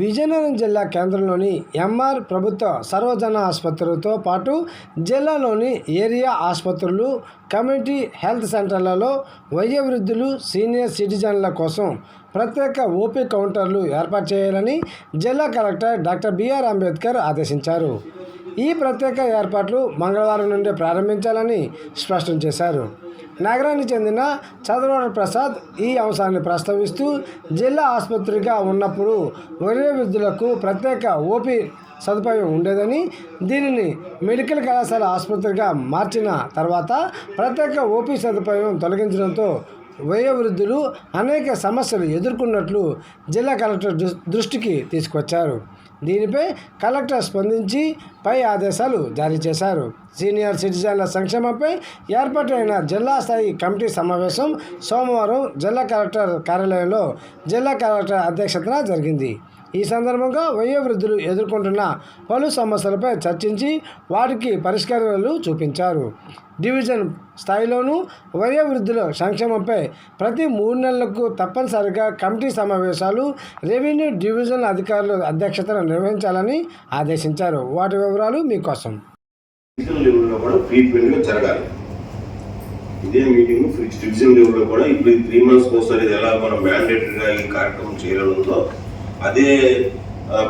విజయనగరం జిల్లా కేంద్రంలోని ఎంఆర్ ప్రభుత్వ సర్వజన ఆసుపత్రులతో పాటు జిల్లాలోని ఏరియా ఆసుపత్రులు కమ్యూనిటీ హెల్త్ సెంటర్లలో వయోవృద్ధులు సీనియర్ సిటిజన్ల కోసం ప్రత్యేక ఓపీ కౌంటర్లు ఏర్పాటు చేయాలని జిల్లా కలెక్టర్ డాక్టర్ బిఆర్ అంబేద్కర్ ఆదేశించారు. ఈ ప్రత్యేక ఏర్పాట్లు మంగళవారం నుండి ప్రారంభించాలని స్పష్టం చేశారు. నగరానికి చెందిన చంద్రబాబు ప్రసాద్ ఈ అంశాన్ని ప్రస్తావిస్తూ జిల్లా ఆసుపత్రిగా ఉన్నప్పుడు వయోవృద్ధులకు ప్రత్యేక ఓపీ సదుపాయం ఉండేదని దీనిని మెడికల్ కళాశాల ఆసుపత్రిగా మార్చిన తర్వాత ప్రత్యేక ఓపీ సదుపాయం తొలగించడంతో వయోవృద్ధులు అనేక సమస్యలు ఎదుర్కొన్నట్లు జిల్లా కలెక్టర్ దృష్టికి తీసుకొచ్చారు. దీనిపై కలెక్టర్ స్పందించి పై ఆదేశాలు జారీ చేశారు. సీనియర్ సిటిజన్ల సంక్షేమంపై ఏర్పాటైన జిల్లా స్థాయి కమిటీ సమావేశం సోమవారం జిల్లా కలెక్టర్ కార్యాలయంలో జిల్లా కలెక్టర్ అధ్యక్షతన జరిగింది. ఈ సందర్భంగా వయోవృద్ధులు ఎదుర్కొంటున్న పలు సమస్యలపై చర్చించి వాటికి పరిష్కారాలు చూపించారు. డివిజన్ స్థాయిలోనూ వయోవృద్ధుల సంక్షేమంపై ప్రతి మూడు నెలలకు తప్పనిసరిగా కమిటీ సమావేశాలు రెవెన్యూ డివిజన్ అధికారుల అధ్యక్షతన నిర్వహించాలని ఆదేశించారు. వాటి వివరాలు మీకోసం. ఇదే మీటింగ్ డివిజన్ లెవెల్లో కూడా ఇప్పుడు త్రీ మంత్స్ ఒకసారి ఎలా మనం మ్యాండేటరీగా ఈ కార్యక్రమం చేయాలనుందో అదే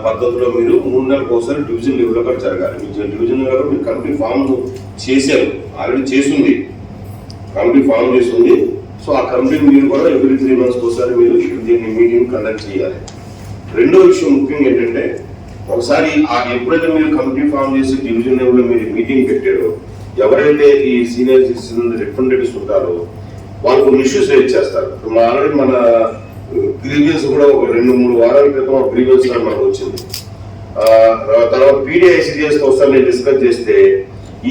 పద్ధతిలో మీరు మూడు నెలలకు ఒకసారి డివిజన్ లెవెల్లో కూడా జరగాలి. మీరు డివిజన్ లెవెల్లో మీరు కమిటీ ఫామ్ చేశారు. ఆల్రెడీ చేసింది కమిటీ ఫామ్ చేసింది సో ఆ కమిటీ మీరు కూడా ఎవ్రీ త్రీ మంత్స్ ఒకసారి మీరు దీన్ని మీటింగ్ కండక్ట్ చేయాలి. రెండో విషయం ముఖ్యంగా ఏంటంటే ఒకసారి ఆ ఎప్పుడైతే మీరు కమిటీ ఫామ్ చేసి డివిజన్ లెవెల్లో మీరు మీటింగ్ పెట్టారో ఎవరైతే ఈ సీనియర్ సిటిజన్ రిప్రజెంటేటివ్స్ ఉంటారో వాళ్ళు కొన్ని ఇష్యూస్ రేజ్ చేస్తారు. ఇప్పుడు మా ఆల్రెడీ మన గ్రీవియన్స్ కూడా ఒక రెండు మూడు వారాల క్రితం గ్రీవియన్స్ మనకు వచ్చింది. తర్వాత పీడిఐసిడిఎస్ ఒకసారి నేను డిస్కస్ చేస్తే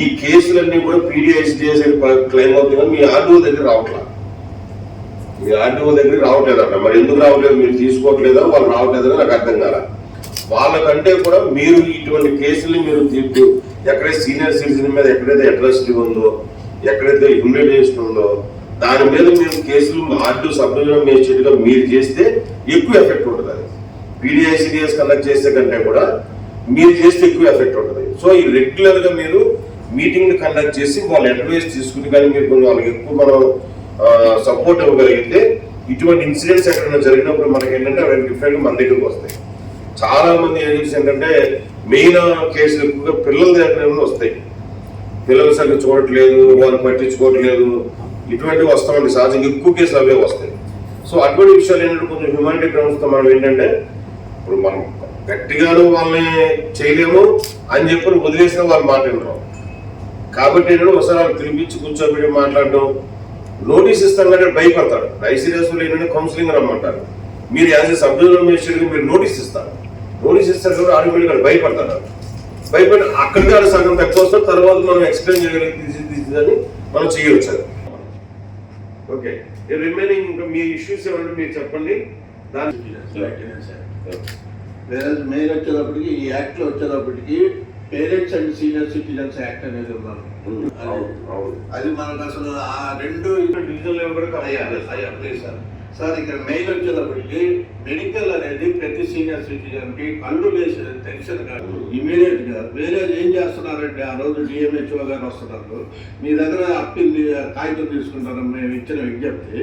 ఈ కేసులన్నీ కూడా పీడిఐసిడిఎస్ క్లెయిమ్ అవుతుంది మీ ఆర్డీఓ దగ్గర రావట్లా? మీ ఆర్డీఓ దగ్గర రావట్లేదట. మరి ఎందుకు రావట్లేదు? మీరు తీసుకోవట్లేదా? వాళ్ళు రావట్లేదని నాకు అర్థం కాల. వాళ్ళకంటే కూడా మీరు ఇటువంటి కేసులు మీరు తీర్పు ఎక్కడైతే సీనియర్ సిటిజన్ మీద ఎక్కడైతే అట్రాసిటీ ఉందో ఎక్కడైతే హ్యూమిలేషన్ ఉందో దాని మీద మీరు కేసులు ఆర్డీఓ సబ్ డివిజనల్ మీరు చేస్తే ఎక్కువ ఎఫెక్ట్ ఉంటుంది అది. పీడిఐసిడిఎస్ కండక్ట్ చేసే కంటే కూడా మీరు చేస్తే ఎక్కువ ఎఫెక్ట్ ఉంటుంది. సో ఈ రెగ్యులర్గా మీరు మీటింగ్ కండక్ట్ చేసి వాళ్ళ అడ్వైస్ తీసుకుని కానీ మీరు కొంచెం వాళ్ళకి ఎక్కువ మనం సపోర్ట్ ఇవ్వగలిగితే ఇటువంటి ఇన్సిడెంట్స్ ఎక్కడైనా జరిగినప్పుడు మనకి ఏంటంటే అవి డిఫరెంట్ మన దగ్గరకు వస్తాయి. చాలా మంది ఏజెంట్స్ ఏంటంటే మెయిన్ కేసులు ఎక్కువగా పిల్లల దగ్గర వస్తాయి. పిల్లలు సరిగ్గా చూడట్లేదు వాళ్ళు పట్టించుకోవట్లేదు. ఇటువంటివి వస్తామండి సహజంగా ఎక్కువ కేసులు అవే వస్తాయి. సో అటువంటి విషయాలు ఏంటంటే కొంచెం హ్యూమానిటీ గ్రౌండ్స్తో మనం ఏంటంటే ఇప్పుడు మనం గట్టిగాను వాళ్ళని చేయలేము అని చెప్పి వదిలేసిన వాళ్ళు మాట కాబట్టి ఏంటంటే ఒకసారి వాళ్ళు పిలిపించి కూర్చోబెట్టి మాట్లాడడం నోటీస్ ఇస్తాం కంటే భయపడతాడు. ఐసీరియస్ ఏంటంటే కౌన్సిలింగ్ రమ్మంటారు. మీరు యాజ్ ఎ సబ్జెక్ట్ మినిస్టర్ మీరు నోటీస్ ఇస్తారు. నోటీస్ ఇస్తారు కూడా ఆటోమేటిక్గా భయపడతారు. భయపడి అక్కడికి సగం తక్కువ వస్తే తర్వాత మనం ఎక్స్ప్లెయిన్ చేయగలిగితే అని మనం చేయవచ్చు ఓకే రిమైనింగ్ ఇంకా మీ ఇష్యూస్ ఏమంటే మీరు చెప్పండి. దాని వేరే మెయిన్ వచ్చేటప్పటికి ఈ యాక్ట్లో వచ్చేటప్పటికి parents and senior citizens act అనేది ఉన్నాను అవును, అవును. అది మనకు అసలు ఆ రెండు డివిజన్ లెవెల్ కూడా అయ్యా అయ్యా ప్లీజ్ సార్ సార్ ఇక్కడ మెయిల్ వచ్చేటప్పటికి మెడికల్ అనేది ప్రతి సీనియర్ సిటిజన్కి కళ్ళు లేసి టెన్షన్ కాదు. ఇమీడియట్గా వేరే ఏం చేస్తున్నారంటే ఆ రోజు డిఎంహెచ్ఓ గారు వస్తున్నారు. మీ దగ్గర అప్పీల్ కాగితం తీసుకుంటారు మేము ఇచ్చిన విజ్ఞప్తి.